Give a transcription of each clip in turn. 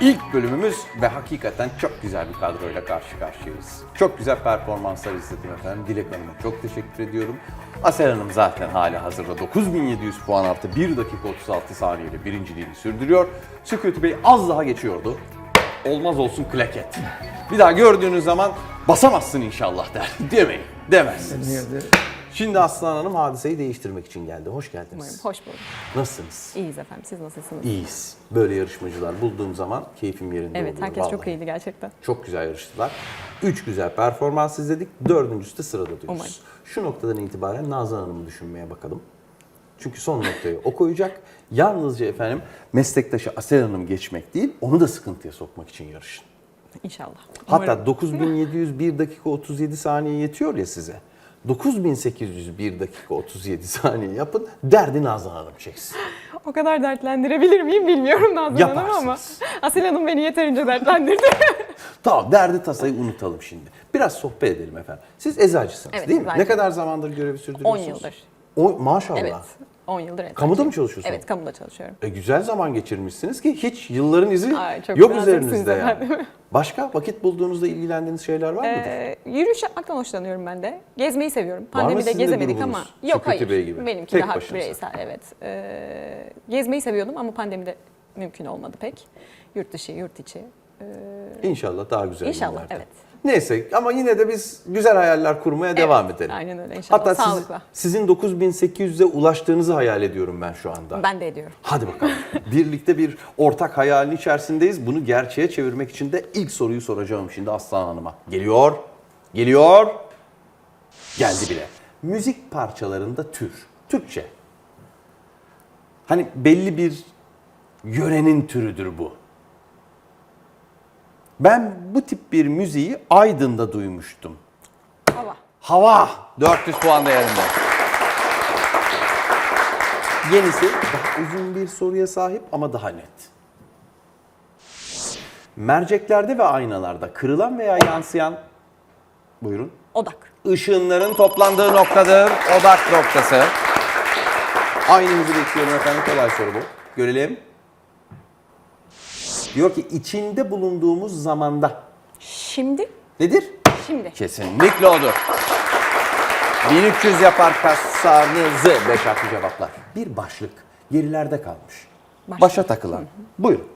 İlk bölümümüz ve hakikaten çok güzel bir kadroyla karşı karşıyayız. Çok güzel performanslar izledim efendim. Dilek Hanım'a çok teşekkür ediyorum. Asel Hanım zaten hali hazırda 9700 puan artı 1 dakika 36 saniyeyle birinciliğini sürdürüyor. Sükut Bey az daha geçiyordu. Olmaz olsun klaket. Bir daha gördüğünüz zaman basamazsın inşallah der. Demeyin. Demezsiniz. Şimdi Aslan Hanım hadiseyi değiştirmek için geldi. Hoş geldiniz. Hoş bulduk. Nasılsınız? İyiyiz efendim. Siz nasılsınız? İyiyiz. Böyle yarışmacılar bulduğum zaman keyfim yerinde Evet, oluyor. herkes çok vallahi. iyiydi gerçekten. Çok güzel yarıştılar. Üç güzel performans izledik. Dördüncüsü de sırada diyoruz. Umarım. Şu noktadan itibaren Nazan Hanım'ı düşünmeye bakalım. Çünkü son noktayı o koyacak. Yalnızca efendim meslektaşı Asel Hanım geçmek değil, onu da sıkıntıya sokmak için yarışın. İnşallah. Hatta Umarım. 9701 dakika 37 saniye yetiyor ya size. 9801 dakika 37 saniye yapın, derdi Nazan Hanım çeksin. O kadar dertlendirebilir miyim bilmiyorum Nazan Hanım ama Yaparsınız. Asil Hanım beni yeterince dertlendirdi. Tamam derdi tasayı unutalım şimdi. Biraz sohbet edelim efendim. Siz eczacısınız Evet, değil mi? eczacıyım. Ne kadar zamandır görevi sürdürüyorsunuz? 10 yıldır. O, maşallah. Evet. 10 yıldır eczacıyım. Kamuda mı çalışıyorsunuz? Evet, kamuda çalışıyorum. E, güzel zaman geçirmişsiniz ki hiç yılların izi Ay, çok yok üzerinizde yani. efendim. Başka vakit bulduğunuzda ilgilendiğiniz şeyler var mıdır? Ee, yürüyüş yapmaktan hoşlanıyorum ben de. Gezmeyi seviyorum. Pandemide gezemedik ama. Yok Şükrü hayır. Bey gibi. Benimki Tek daha başınıza. bireysel evet. Ee, gezmeyi seviyordum ama pandemide mümkün olmadı pek. Yurt dışı, yurt içi. Ee, İnşallah daha güzel İnşallah, günlerde. evet. Neyse ama yine de biz güzel hayaller kurmaya devam edelim. Aynen öyle inşallah. Hatta siz- Sağlıkla. sizin 9800'e ulaştığınızı hayal ediyorum ben şu anda. Ben de ediyorum. Hadi bakalım. Birlikte bir ortak hayalin içerisindeyiz. Bunu gerçeğe çevirmek için de ilk soruyu soracağım şimdi Aslan Hanım'a. Geliyor. Geliyor. Geldi bile. Müzik parçalarında tür. Türkçe. Hani belli bir yörenin türüdür bu. Ben bu tip bir müziği Aydın'da duymuştum. Hava. Hava 400 puan değerinde. Yenisi daha uzun bir soruya sahip ama daha net. Merceklerde ve aynalarda kırılan veya yansıyan buyurun Odak. ışınların toplandığı noktadır. Odak noktası. Aynımızı bekliyorum efendim. Kolay soru bu. Görelim. Diyor ki içinde bulunduğumuz zamanda Şimdi. nedir? Şimdi. Kesinlikle odur. 1300 yapar kasanızı 5 harfli cevaplar. Bir başlık gerilerde kalmış. Başlık. Başa takılan. Buyurun.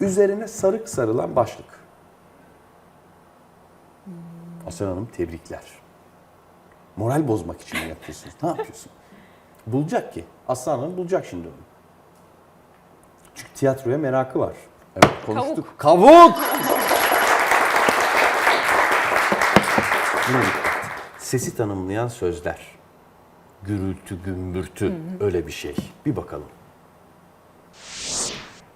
Üzerine sarık sarılan başlık. Aslan Hanım tebrikler. Moral bozmak için mi yapıyorsunuz? Ne yapıyorsun? Bulacak ki. Aslan Hanım bulacak şimdi onu. Tiyatroya merakı var. Evet konuştuk. Kavuk! Dikkat. Sesi tanımlayan sözler. Gürültü, gümbürtü öyle bir şey. Bir bakalım.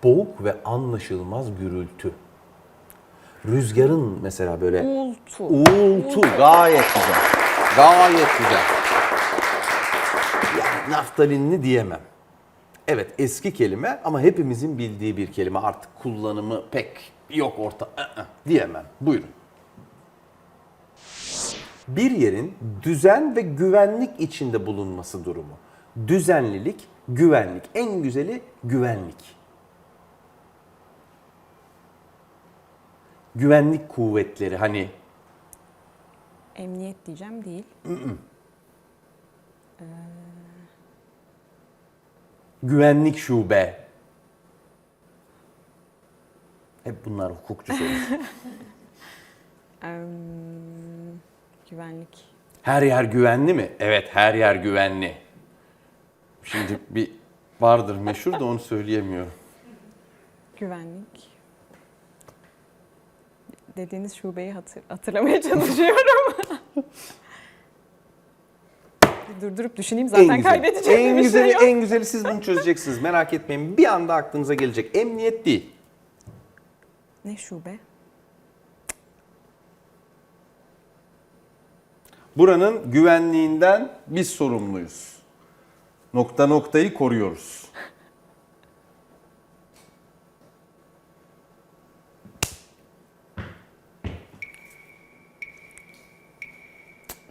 Boğuk ve anlaşılmaz gürültü. Rüzgarın mesela böyle Uğultu. uğultu gayet güzel. Gayet güzel. Yani naftalinli diyemem. Evet eski kelime ama hepimizin bildiği bir kelime. Artık kullanımı pek yok orta ı-ı diyemem. Buyurun. Bir yerin düzen ve güvenlik içinde bulunması durumu. Düzenlilik, güvenlik. En güzeli güvenlik. Güvenlik kuvvetleri hani Emniyet diyeceğim değil. Güvenlik şube. Hep bunlar hukukçu sorusu. Güvenlik. Her yer güvenli mi? Evet, her yer güvenli. Şimdi bir vardır meşhur da onu söyleyemiyorum. Güvenlik. Dediğiniz şubeyi hatır, hatırlamaya çalışıyorum. Durdurup düşüneyim zaten en güzel, kaybedeceğim en bir güzeli, şey yok. en güzeli siz bunu çözeceksiniz. Merak etmeyin. Bir anda aklınıza gelecek. Emniyet değil. Ne şube? Buranın güvenliğinden biz sorumluyuz. Nokta noktayı koruyoruz.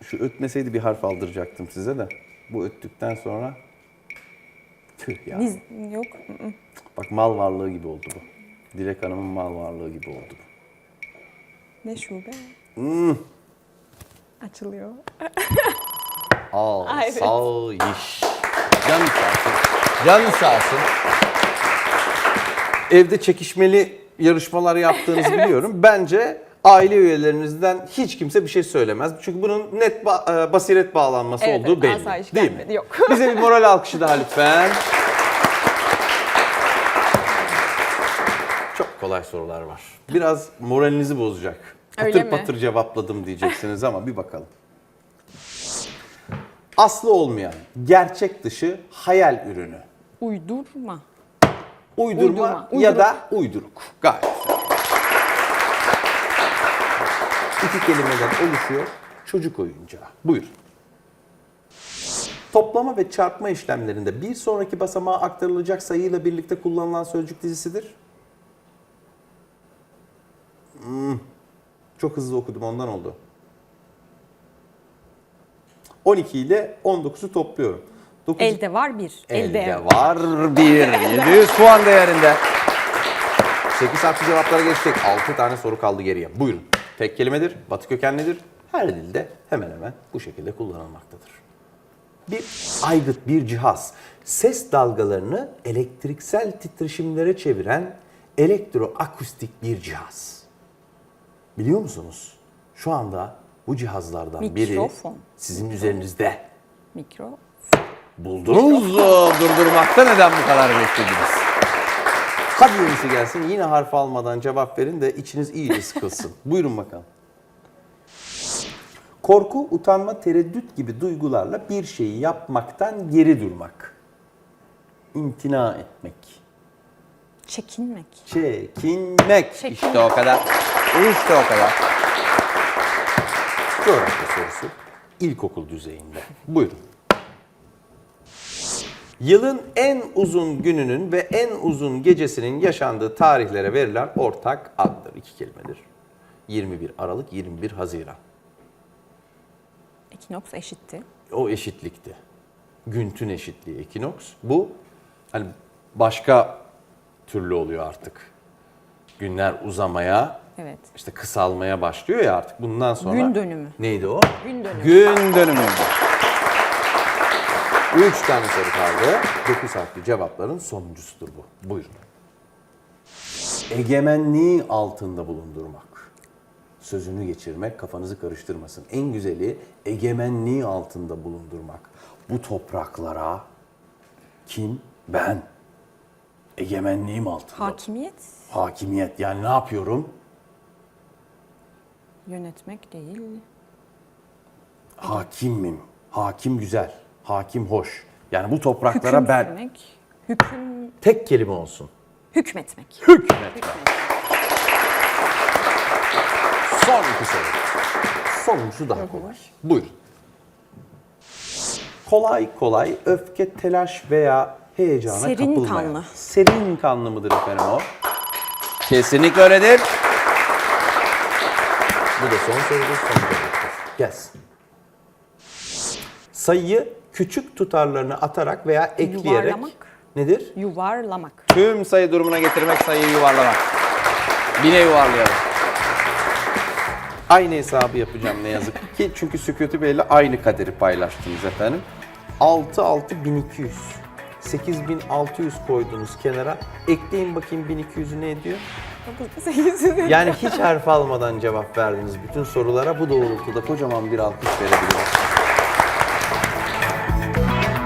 Şu ötmeseydi bir harf aldıracaktım size de. Bu öttükten sonra tüh ya. Niz, yok. ı-ı. Bak mal varlığı gibi oldu bu. Dilek Hanım'ın mal varlığı gibi oldu bu. Ne şube? Hmm. Açılıyor. Al, Ay, evet. sağ iş. Canın sağ olsun. Canın sağ olsun. Evde çekişmeli yarışmalar yaptığınızı biliyorum. Bence aile üyelerinizden hiç kimse bir şey söylemez. Çünkü bunun net ba- e, basiret bağlanması Evet, olduğu evet, belli. asayiş Değil mi? yok. Bize bir moral alkışı daha lütfen. Çok kolay sorular var. Biraz moralinizi bozacak. Patır Öyle mi? patır cevapladım diyeceksiniz ama bir bakalım. Aslı olmayan, gerçek dışı hayal ürünü. Uydurma. Uydurma, Uydurma, ya uyduruk. da uyduruk. Gayet güzel. İki kelimeden oluşuyor. Çocuk oyuncağı. Buyurun. Toplama ve çarpma işlemlerinde bir sonraki basamağa aktarılacak sayıyla birlikte kullanılan sözcük dizisidir. Hmm. Çok hızlı okudum ondan oldu. 12 ile 19'u topluyorum. 9 Elde var bir. Elde. Elde var bir. 700 puan değerinde. 8 harfli cevaplara geçtik. 6 tane soru kaldı geriye. Buyurun. Tek kelimedir, batı kökenlidir. Her dilde hemen hemen bu şekilde kullanılmaktadır. Bir aygıt, bir cihaz. Ses dalgalarını elektriksel titreşimlere çeviren elektroakustik bir cihaz. Biliyor musunuz? Şu anda bu cihazlardan biri Mikrofon. sizin üzerinizde. Mikro. Buldunuz. Durdurmakta neden bu kadar beklediniz? Hadi yenisi gelsin. Yine harf almadan cevap verin de içiniz iyice sıkılsın. Buyurun bakalım. Korku, utanma, tereddüt gibi duygularla bir şeyi yapmaktan geri durmak. İmtina etmek. Çekinmek. Çekinmek. Çekinmek. İşte o kadar. İşte o kadar. Coğrafya sorusu. İlkokul düzeyinde. Buyurun. Yılın en uzun gününün ve en uzun gecesinin yaşandığı tarihlere verilen ortak addır. İki kelimedir. 21 Aralık, 21 Haziran. Ekinoks eşitti. O eşitlikti. Güntün eşitliği ekinoks. Bu hani başka türlü oluyor artık. Günler uzamaya, Evet. işte kısalmaya başlıyor ya artık. Bundan sonra Gün dönümü. Neydi o? Gün dönümü. Gün dönümü. Üç tane soru kaldı. Dokuz harfli cevapların sonuncusudur bu. Buyurun. Egemenliği altında bulundurmak. Sözünü geçirmek, kafanızı karıştırmasın. En güzeli egemenliği altında bulundurmak. Bu topraklara kim? Ben. Egemenliğim altında. Hakimiyet Hakimiyet. Yani ne yapıyorum? yönetmek değil. Hakimim. Hakim güzel. Hakim hoş. Yani bu topraklara Hüküm ben sürmek. Hüküm tek kelime olsun. hükmetmek. Hükmetmek. Son iki soru. Sonuncusu daha kolay. Buyurun. Kolay kolay öfke, telaş veya heyecana Serin kapılmayan. kanlı. Serin kanlı mıdır efendim o? Kesinlikle öyledir. Bu da son sorudur, son cevaptır. Gelsin. Sayıyı küçük tutarlarına atarak veya ekleyerek... Yuvarlamak. Nedir? Yuvarlamak. Tüm sayı durumuna getirmek, sayıyı yuvarlamak. Bine yuvarlayalım. Aynı hesabı yapacağım ne yazık ki. Çünkü Sükutu Bey'le aynı kaderi paylaştınız efendim. 6 6 1200. 8600 koydunuz kenara. Ekleyin bakayım 1200'ü ne ediyor? 800. Yani hiç harf almadan cevap verdiniz bütün sorulara. Bu doğrultuda kocaman bir alkış verebiliriz.